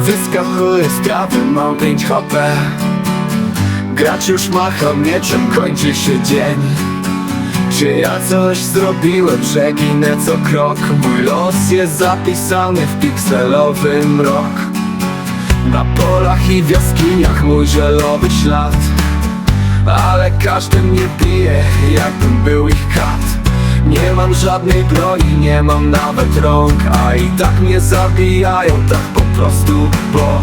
wyskakuję z trawy, mam pięć hopę Gracz już macha mieczem, kończy się dzień. Czy ja coś zrobiłem, że ginę co krok? Mój los jest zapisany w pikselowy mrok Na polach i jaskiniach mój żelowy ślad. Ale każdy mnie bije, jakbym był ich kat. Nie mam żadnej broni, nie mam nawet rąk A i tak mnie zabijają, tak po prostu, bo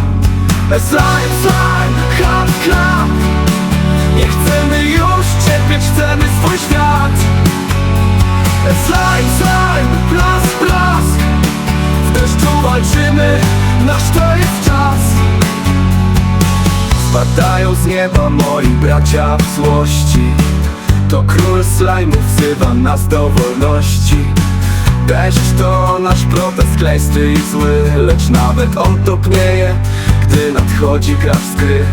Slime, slime, hard club Nie chcemy już cierpieć, chcemy swój świat. Slime, slime, blask, blask. W deszczu walczymy, nasz to jest czas. Spadają z nieba moi bracia w złości. To król slajmu wzywa nas do wolności Deszcz to nasz protest kleisty i zły Lecz nawet on topnieje, gdy nadchodzi gry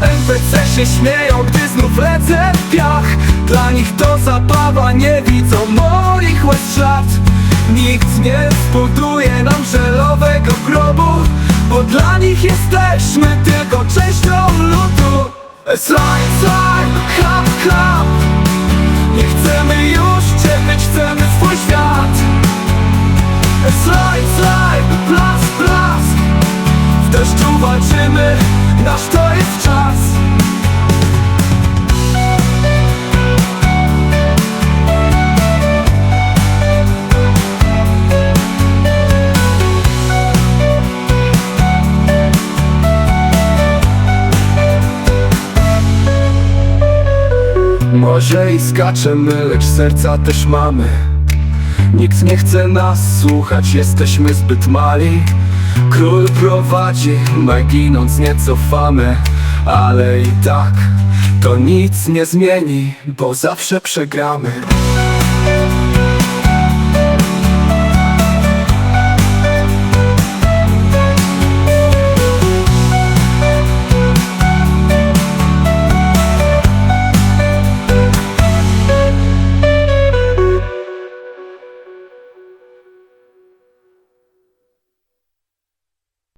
NPC się śmieją, gdy znów lecę w piach. Dla nich to zabawa, nie widzą moich łez ślad Nikt nie zbuduje nam żelowego grobu Bo dla nich jesteśmy tylko częścią ludu Slime, slime, hap, hap Może i skaczemy, lecz serca też mamy. Nikt nie chce nas słuchać, jesteśmy zbyt mali. Król prowadzi, my ginąc nie cofamy. Ale i tak to nic nie zmieni, bo zawsze przegramy